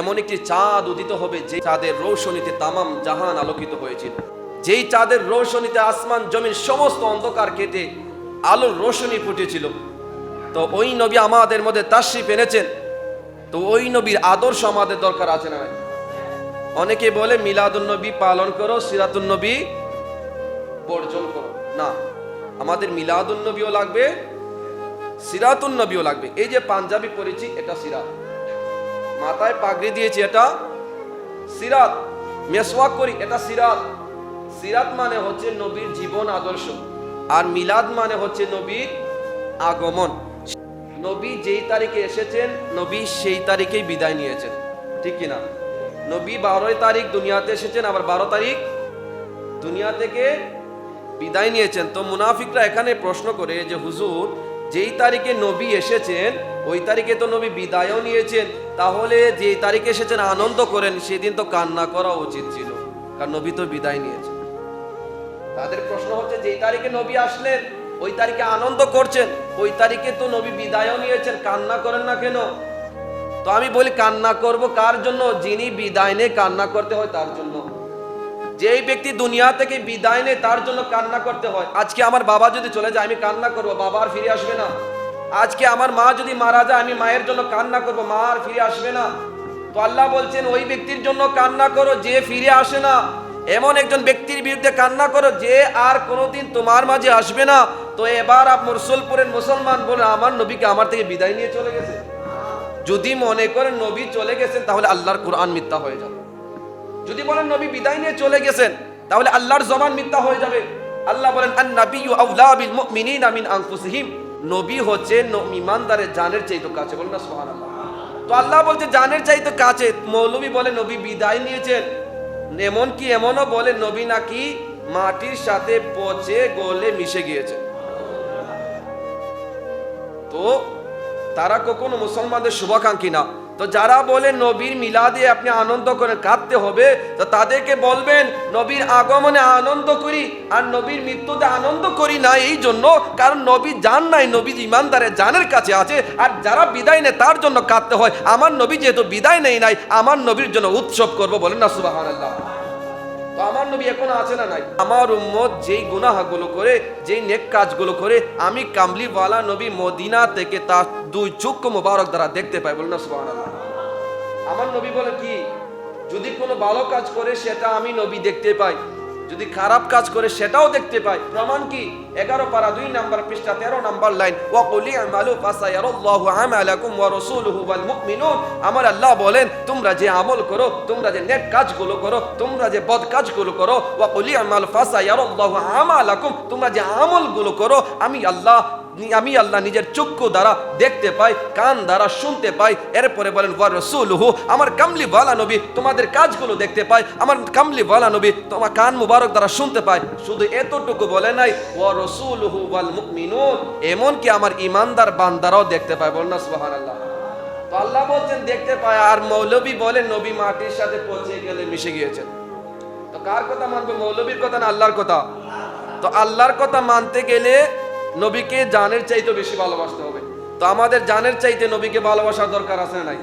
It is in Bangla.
এমন একটি চাঁদ উদিত হবে যে চাঁদের রৌশনীতে তামাম জাহান আলোকিত হয়েছিল। যেই চাঁদের রৌশনীতে আসমান জমির সমস্ত অন্ধকার কেটে আলোর রোশনী ফুটেছিল। তো ওই নবী আমাদের মধ্যে তাশরিফ এনেছেন। তো ওই নবীর আদর্শ আমাদের দরকার আছে না অনেকে বলে, মিলাদুন নবী পালন করো, সিরাতুন নবী বর্জন করো। না, আমাদের মিলাদুন নবীও লাগবে, সিরাতুন নবীও লাগবে। এই যে পাঞ্জাবি পরেছি, এটা সিরাত। মাথায় পাগড়ি দিয়েছি, এটা সিরাত, মেসওয়াক করি, এটা সিরাত। সিরাত মানে হচ্ছে নবীর জীবন আদর্শ, আর মিলাদ মানে হচ্ছে নবীর আগমন। নবী যেই তারিখে এসেছেন, নবী সেই তারিখেই বিদায় নিয়েছেন, ঠিক কিনা? নবী বারোই তারিখ দুনিয়াতে এসেছেন, আবার বারো তারিখ দুনিয়া থেকে বিদায় নিয়েছেন। তো মুনাফিকরা এখানে প্রশ্ন করে যে, হুজুর যেই তারিখে নবী এসেছেন, ওই তারিখে তো নবী বিদায়ও নিয়েছেন। তাহলে যেই তারিখে এসেছেন, আনন্দ করেন, সেদিন তো কান্না করা উচিত ছিল। কারণ নবী তো বিদায় নিয়েছেন। তাদের প্রশ্ন হচ্ছে, যেই তারিখে নবী আসলেন, ওই তারিখে আনন্দ করছেন, ওই তারিখে তো নবী বিদায়ও নিয়েছেন, কান্না করেন না কেন? তো আমি বলি, কান্না করব কার জন্য? যিনি বিদায় নেই কান্না করতে হয়, তার জন্য। যেই ব্যক্তি দুনিয়া থেকে বিদায় নেয়, তার জন্য কান্না করতে হয়। আজকে আমার বাবা যদি চলে যায়, আমি কান্না করব, বাবা আর ফিরে আসবে না। আজকে আমার মা যদি মারা যায়, আমি মায়ের জন্য কান্না করব, মা আর ফিরে আসবে না। তো আল্লাহ বলছেন, ওই ব্যক্তির জন্য কান্না করো, যে ফিরে আসে না। এমন একজন ব্যক্তির বিরুদ্ধে কান্না করো, যে আর কোনোদিন তোমার মাঝে আসবে না। তো এবার আপ মুরসলপুরের মুসলমান বলে আমার নবীকে আমার থেকে বিদায় নিয়ে চলে গেছে। যদি মনে করেন নবী চলে গেছেন, তাহলে আল্লাহর কোরআন মিথ্যা হয়ে যাবে। যদি বলেন নবী বিদায় নিয়ে চলে গেছেন, তাহলে আল্লাহর জবান মিথ্যা হয়ে যাবে। আল্লাহ বলেন আন নাবিয়্যু আউলা বিল মুমিনিনা মিন আনফুসিহিম। নবী হচ্ছে ইমানদারের জানের চাইতে কাছে, বলেন না, সুবহানাল্লাহ। তো আল্লাহ বলছে, জানের চাইতে কাছে। মৌলবী বলে, নবী বিদায় নিয়েছেন। এমন কি এমনও বলে, নবী নাকি মাটির সাথে পচে গলে মিশে গিয়েছে। তো তারা কখনো মুসলমানদের শুভাকাঙ্ক্ষী না। তো যারা বলে নবীর মিলাদে আপনি আনন্দ করে কাঁদতে হবে, তো তাদেরকে বলবেন, নবীর আগমনে আনন্দ করি আর নবীর মৃত্যুতে আনন্দ করি না, এই জন্য কারণ নবী জান নাই, নবী ইমানদারের জানের কাছে আছে আর যারা বিদায় নেয় তার জন্য কাঁদতে হয়। আমার নবী যেহেতু বিদায় নেই নাই, আমার নবীর জন্য উৎসব করব বলেন না সুবাহ তো আমার নবী এখন আছে না নাই? আমার উম্মত যেই গুনাহাগুলো করে, যেই নেক কাজগুলো করে, আমি কামলিওয়ালা নবী মদিনা থেকে তার দুই চক্ষু মোবারক দ্বারা দেখতে পাই। বলুন না আমার নবী বলে কি, যদি কোনো ভালো কাজ করে, সেটা আমি নবী দেখতে পাই। যদি খারাপ কাজ করে সেটাও দেখতে পাই প্রমাণ কি? এগারো পারা দুই নাম্বার পৃষ্ঠা, তেরো নাম্বার লাইন, ওয়াকুলি আমালু ফাসায়ারাল্লাহু আমালাকুম ওয়া রাসূলুহু ওয়াল মুমিনুন। আমার আল্লাহ বলেন, তোমরা যে আমল করো, তোমরা যে নেক কাজগুলো করো, তোমরা যে বদ কাজগুলো করো, ওয়াকুলি ফাসা ফাসায়ারাল্লাহু আমালাকুম, তোমরা যে আমলগুলো করো, আমি আল্লাহ আমি আল্লাহ নিজের চক্ষু দ্বারা দেখতে পাই, কান দ্বারা শুনতে পাই। এরপরে বলেন, ওয়া রাসূলুহু আমার কামলি ওয়ালা নবী তোমাদের কাজগুলো দেখতে পাই। আমার কামলি ওয়ালা নবী তোমার কান মুবারক দ্বারা শুনতে পাই। শুধু এতটুকু বলে নাই, ওয়া রাসূলুহু ওয়াল মুমিনুন এমন কি আমার ইমানদার বান্দারাও দেখতে পায়। বল না, সুবহানাল্লাহ। তো আল্লাহ বলছেন, দেখতে পায়। আর মৌলবী বলেন, নবী মাটির সাথে পৌঁছে গেলে মিশে গিয়েছেন। তো কার কথা মানবে? মৌলবীর কথা না আল্লাহর কথা? তো আল্লাহর কথা মানতে গেলে নবীকে জানের চাইতে বেশি ভালোবাসতে হবে। তো আমাদের জানের চাইতে নবীকে ভালোবাসার দরকার আছে নাই?